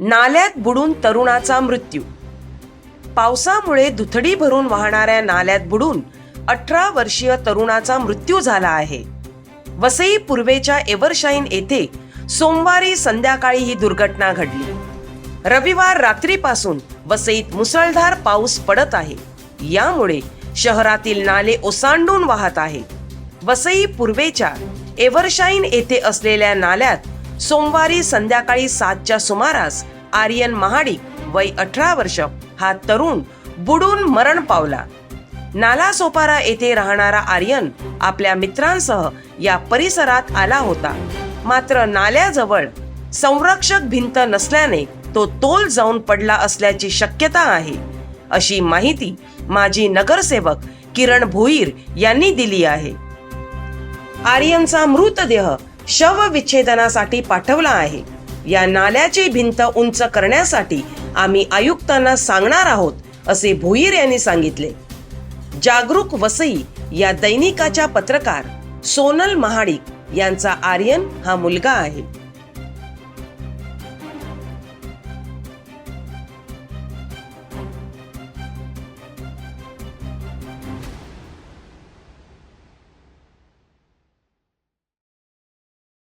नाल्यात बुडून तरुणाचा मृत्यू. पावसामुळे दुथडी भरून वाहणाऱ्या नाल्यात बुडून अठरा वर्षीय तरुणाचा मृत्यू झाला आहे. वसई पूर्वेच्या एव्हरशाईन येथे सोमवारी संध्याकाळी ही दुर्घटना घडली. रविवार रात्रीपासून वसईत मुसळधार पाऊस पडत आहे. यामुळे शहरातील नाले ओसांडून वाहत आहे वसई पूर्वेच्या एव्हरशाईन येथे असलेल्या नाल्यात सोमवारी संध्याकाळी सातच्या सुमारास आर्यन महाडिक वय अठरा वर्ष हा तरुण बुडून मरण पावला. नाला सोपारा येथे राहणारा आर्यन आपल्या मित्रांसह या परिसरात आला होता. मात्र नाल्याजवळ संरक्षक भिंत नसल्याने तो तोल जाऊन पडला असल्याची शक्यता आहे. अशी माहिती माजी नगरसेवक किरण भोईर यांनी दिली आहे. आर्यनचा मृतदेह शवविच्छेदनासाठी पाठवला आहे. या नाल्याची भिंत उंच करण्यासाठी आम्ही आयुक्तांना सांगणार आहोत असे भोईर यांनी सांगितले. जागरूक वसई या दैनिकाच्या पत्रकार सोनल महाडिक यांचा आर्यन हा मुलगा आहे.